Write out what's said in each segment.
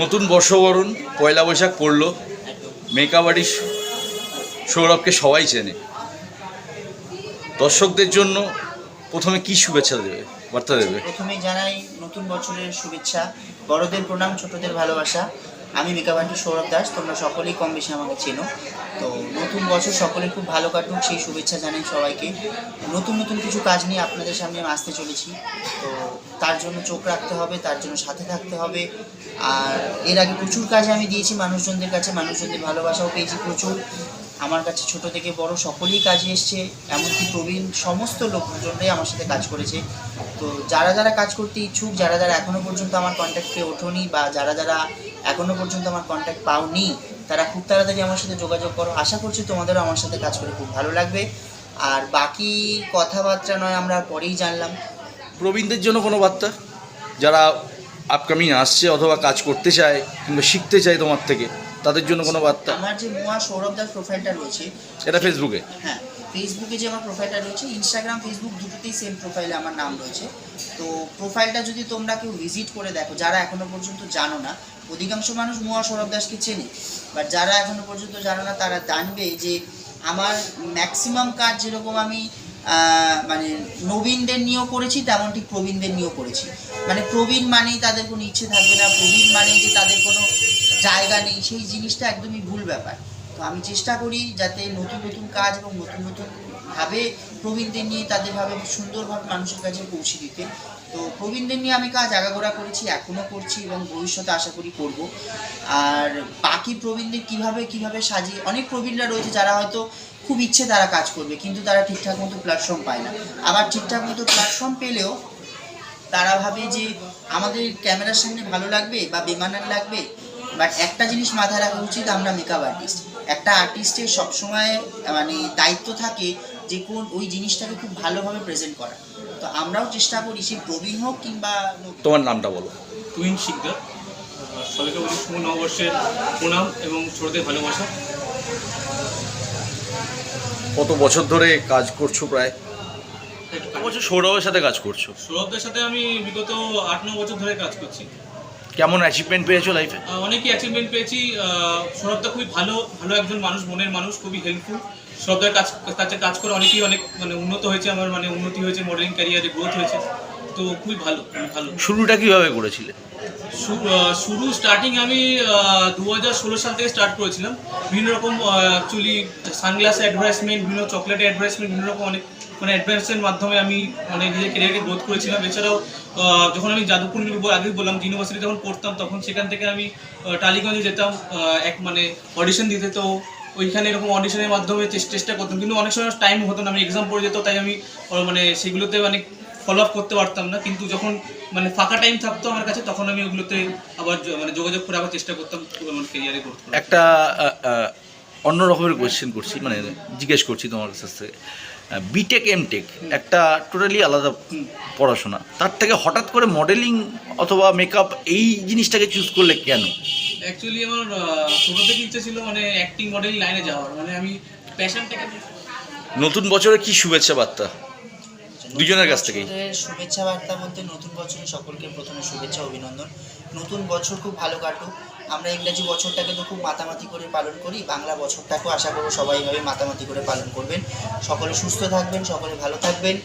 নতুন বর্ষবরণ, পয়লা বৈশাখ পড়ল। আর্টিস্ট সৌরভকে সবাই চেনে। দর্শকদের জন্য প্রথমে কি শুভেচ্ছা দেবে? বার্তা দেবে? প্রথমে জানাই নতুন বছরের শুভেচ্ছা। বড়দের প্রণাম, ছোটদের ভালোবাসা। আমি মেকাবান্টি সৌরভ দাস, তোমরা সকলেই কম বেশি আমাকে চেনো। তো নতুন বছর সকলের খুব ভালো কাটুক, সেই শুভেচ্ছা জানাই সবাইকে। নতুন নতুন কিছু কাজ নিয়ে আপনাদের সামনে আসতে চলেছি। তো তার জন্য চোখ রাখতে হবে, তার জন্য সাথে থাকতে হবে। আর এর আগে প্রচুর কাজ আমি দিয়েছি মানুষজনদের কাছে, মানুষজনদের ভালোবাসাও পেয়েছি প্রচুর। আমার কাছে ছোট থেকে বড় সকলেই কাজে এসছে, এমনকি প্রবীণ সমস্ত লোকজনরাই আমার সাথে কাজ করেছে। তো যারা যারা কাজ করতে ইচ্ছুক, যারা যারা এখনও পর্যন্ত আমার কন্ট্যাক্ট পেয়ে ওঠোনি বা যারা যারা এখনও পর্যন্ত আমার কন্ট্যাক্ট পাওনি তারা খুব তাড়াতাড়ি আমার সাথে যোগাযোগ করো। আশা করছি তোমাদেরও আমার সাথে কাজ করে খুব ভালো লাগবে। আর বাকি কথাবার্তা নয় আমরা পরেই জানলাম। প্রবীণদের জন্য কোনো বার্তা? যারা আপকামিং আসছে অথবা কাজ করতে চায় কিংবা শিখতে চায় তোমার থেকে তাদের জন্য কোনো বার্তা? আমার যে মোয়া সৌরভ দাস প্রোফাইলটা রয়েছে এটা ফেসবুকে হ্যাঁ। ফেসবুকে যে আমার প্রোফাইলটা রয়েছে ইনস্টাগ্রাম ফেসবুক দুটোতেই সেম প্রোফাইলে আমার নাম রয়েছে। তো প্রোফাইলটা যদি তোমরা কেউ ভিজিট করে দেখো, যারা এখনও পর্যন্ত জানো না, অধিকাংশ মানুষ মোয়া সৌরভ দাসকে চেনে। বাট যারা এখনও পর্যন্ত জানো না, তারা জানবে যে আমার ম্যাক্সিমাম কাজ যেরকম আমি মানে নবীনদের নিয়েও করেছি তেমন ঠিক প্রবীণদের নিয়েও করেছি। মানে প্রবীণ মানেই তাদের কোনো ইচ্ছে থাকবে না, প্রবীণ মানেই যে তাদের কোনো জায়গা নেই, সেই জিনিসটা একদমই ভুল ব্যাপার। তো আমি চেষ্টা করি যাতে নতুন নতুন কাজ এবং নতুন নতুন ভাবে প্রবীণদের নিয়ে তাদের ভাবে সুন্দরভাবে মানুষের কাছে পৌঁছে দিতে। তো প্রবীণদের নিয়ে আমি কাজ আগাগোড়া করেছি এখনও করছি এবং ভবিষ্যতে আশা করি করব। আর বাকি প্রবীণদের কীভাবে কীভাবে সাজিয়ে, অনেক প্রবীণরা রয়েছে যারা হয়তো খুব ইচ্ছে তারা কাজ করবে, কিন্তু তারা ঠিকঠাক মতো প্ল্যাটফর্ম পায় না। আবার ঠিকঠাক মতো প্ল্যাটফর্ম পেলেও তারা ভাবে যে আমাদের ক্যামেরার সামনে ভালো লাগবে বা বেমানান লাগবে, বাট একটা জিনিস মাথায় রাখা উচিত আমরা মেকআপ আর্টিস্ট একটা আর্টিস্টের সবসময় মানে দায়িত্ব থাকে যে কোন ওই জিনিসটাকে খুব ভালোভাবে প্রেজেন্ট করা। তো আমরাও চেষ্টা করি সে প্রবীণ হোক কিংবা তোমার নামটা বলো। টুইন শিকদার। সবাইকে বলি শুভ নববর্ষের প্রণাম এবং ছোটদের ভালোবাসা। কত বছর ধরে কাজ করছ প্রায়? কত বছর সৌরভের সাথে কাজ করছ? সৌরভদের সাথে আমি বিগত আট ন বছর ধরে কাজ করছি। কেমন অ্যাচিভমেন্ট পেয়েছ লাইফে অনেকই অ্যাচিভমেন্ট পেয়েছি। সৌরভদা খুবই ভালো ভালো একজন মানুষ মনের মানুষ খুবই হেল্পফুল সৌরভদার কাজ কাছে কাজ করে অনেকেই অনেক মানে উন্নত হয়েছে আমার মানে উন্নতি হয়েছে মডেলিং ক্যারিয়ারে গ্রোথ হয়েছে। তো খুবই ভালো ভালো। শুরুটা কীভাবে করেছিলে? শু- শুরু স্টার্টিং আমি দু হাজার ষোলো সাল থেকে স্টার্ট করেছিলাম। বিভিন্ন রকম অ্যাকচুয়ালি সানগ্লাস অ্যাডভার্টাইজমেন্ট বিভিন্ন চকলেটের অ্যাডভার্টাইজমেন্ট বিভিন্ন রকম অনেক মানে অ্যাডভার্টাইজের মাধ্যমে আমি মানে নিজের ক্যারিয়ারকে গ্রোথ করেছিলাম। এছাড়াও যখন আমি যাদবপুর ইউনি- আগে বললাম ইউনিভার্সিটি যখন পড়তাম, তখন সেখান থেকে আমি টালিগঞ্জে যেতাম এক মানে অডিশন দিতে। তো ওইখানে এরকম অডিশনের মাধ্যমে চেষ্টা করতাম। কিন্তু অনেক সময় টাইম হতো না, আমি এক্সাম পড়ে যেত, তাই আমি মানে সেগুলোতে মানে ফলো আপ করতে পারতাম না। কিন্তু যখন মানে ফাঁকা টাইম থাকতো আমার কাছে, তখন আমি ওগুলোতে আবার মানে যোগাযোগ করে আবার চেষ্টা করতাম ক্যারিয়ারে করতে একটা অন্য রকমের কোয়েশ্চেন করছি মানে জিজ্ঞেস করছি তোমার কাছ। থেকে বিটেক এমটেক একটা টোটালি আলাদা পড়াশোনা। তার থেকে হঠাৎ করে মডেলিং অথবা মেকআপ এই জিনিসটাকে চুজ করলে কেন? অ্যাকচুয়ালি আমার ছোটো থেকে ইচ্ছে ছিল মানে অ্যাক্টিং মডেল লাইনে যাওয়ার। মানে আমি প্যাশনটাকে নতুন বছরে কি শুভেচ্ছা বার্তা? দুজনের কাছ থেকেই। শুভেচ্ছা বার্তা বলতে নতুন বছরে সকলকে প্রথমে শুভেচ্ছা, অভিনন্দন। নতুন বছর খুব ভালো কাটুক। আমরা ইংরাজি বছরটাকে তো খুব মাতামাতি করে পালন করি। বাংলা বছরটাকেও আশা করব সবাই এইভাবে মাতামাতি করে পালন করবেন। সকলে সুস্থ থাকবেন, সকলে ভালো থাকবেন।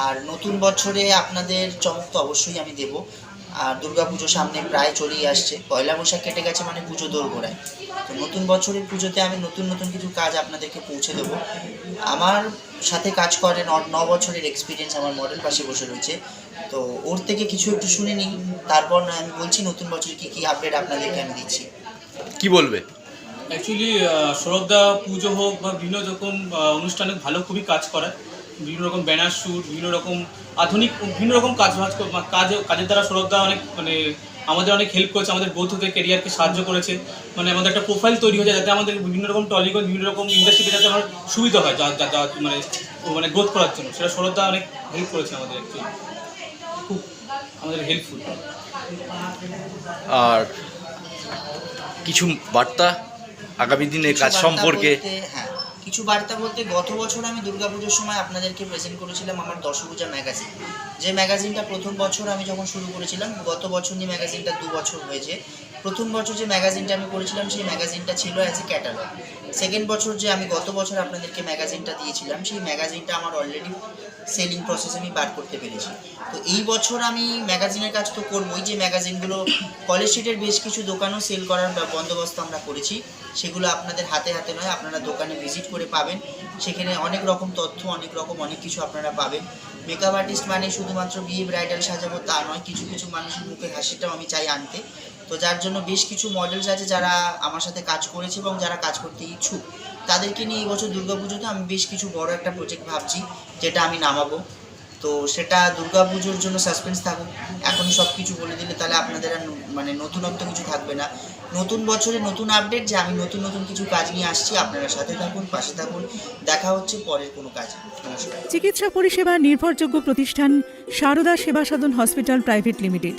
আর নতুন বছরে আপনাদের চমক তো অবশ্যই আমি দেবো। আর দুর্গা পুজো সামনে প্রায় চলেই আসছে। পয়লা বৈশাখ কেটে গেছে মানে পুজো দোরগোড়ায়। তো নতুন বছরের পুজোতে আমি নতুন নতুন কিছু কাজ আপনাদেরকে পৌঁছে দেবো। আমার সাথে কাজ করে ন ন বছরের এক্সপিরিয়েন্স আমার মডেল পাশে বসে রয়েছে। তো ওর থেকে কিছু একটু শুনে নিই। তারপর আমি বলছি নতুন বছরে কী কী আপডেট আপনাদেরকে আমি দিচ্ছি। কি বলবে? অ্যাকচুয়ালি সৌরভদা পুজো হোক বা বিভিন্ন রকম অনুষ্ঠানে ভালো খুবই কাজ করায়। বিভিন্ন রকম ব্যানার শ্যুট বিভিন্ন রকম আধুনিক বিভিন্ন রকম কাজ বাজ কাজ কাজের দ্বারা সৌরভদা অনেক মানে আমাদের অনেক হেল্প করেছে আমাদের গ্রোথ হতে ক্যারিয়ারকে সাহায্য করেছে। মানে আমাদের একটা প্রোফাইল তৈরি হয়ে যায় যাতে আমাদের বিভিন্ন রকম টলিগঞ্জ বিভিন্ন রকম ইন্ডাস্ট্রিতে যাতে আমার সুবিধা হয় যা যা- যা মানে মানে গ্রোথ করার জন্য। সেটা সৌরভদা অনেক হেল্প করেছে আমাদের অ্যাকচুয়ালি খুব আমাদের হেল্পফুল আর কিছু বার্তা আগামী দিনে কাজ সম্পর্কে? হ্যাঁ। কিছু বার্তা বলতে, গত বছর আমি দুর্গাপুজোর সময় আপনাদেরকে প্রেজেন্ট করেছিলাম আমার দশভূজা ম্যাগাজিন যে ম্যাগাজিনটা প্রথম বছর আমি যখন শুরু করেছিলাম, গত বছর নিয়ে ম্যাগাজিনটা দু বছর হয়েছে প্রথম বছর যে ম্যাগাজিনটা আমি করেছিলাম, সেই ম্যাগাজিনটা ছিল অ্যাজ এ ক্যাটালগ সেকেন্ড বছর যে আমি গত বছর আপনাদেরকে ম্যাগাজিনটা দিয়েছিলাম, সেই ম্যাগাজিনটা আমার অলরেডি সেলিং প্রসেস আমি বার করতে পেরেছি। তো এই বছর আমি ম্যাগাজিনের কাজ তো করবোই, যে ম্যাগাজিনগুলো কলেজ স্ট্রিটের বেশ কিছু দোকানও সেল করার বন্দোবস্ত আমরা করেছি, সেগুলো আপনাদের হাতে হাতে নয়, আপনারা দোকানে ভিজিট করে পাবেন। সেখানে অনেক রকম তথ্য, অনেক রকম অনেক কিছু আপনারা পাবেন। মেকআপ আর্টিস্ট মানে শুধুমাত্র বিয়ে ব্রাইডাল সাজাবো তা নয়, কিছু কিছু মানুষের মুখে হাসিটাও আমি চাই আনতে। তো যার জন্য বেশ কিছু মডেলস আছে যারা আমার সাথে কাজ করেছে এবং যারা কাজ করতে ইচ্ছুক। তাদেরকে নিয়ে এই বছর দুর্গাপুজোতে আমি বেশ কিছু বড় একটা প্রজেক্ট ভাবছি, যেটা আমি নামাবো। তো সেটা দুর্গা পুজোর জন্য সাসপেন্স থাকুক, এখনই সব কিছু বলে দিলে তাহলে আপনাদের আর মানে নতুনত্ব কিছু থাকবে না। নতুন বছরে নতুন আপডেট যে আমি নতুন নতুন কিছু কাজ নিয়ে আসছি, আপনারা সাথে থাকুন, পাশে থাকুন, দেখা হচ্ছে পরের কোনো কাজ। চিকিৎসা পরিষেবা নির্ভরযোগ্য প্রতিষ্ঠান Sarada Seva Sadhan hospital private limited.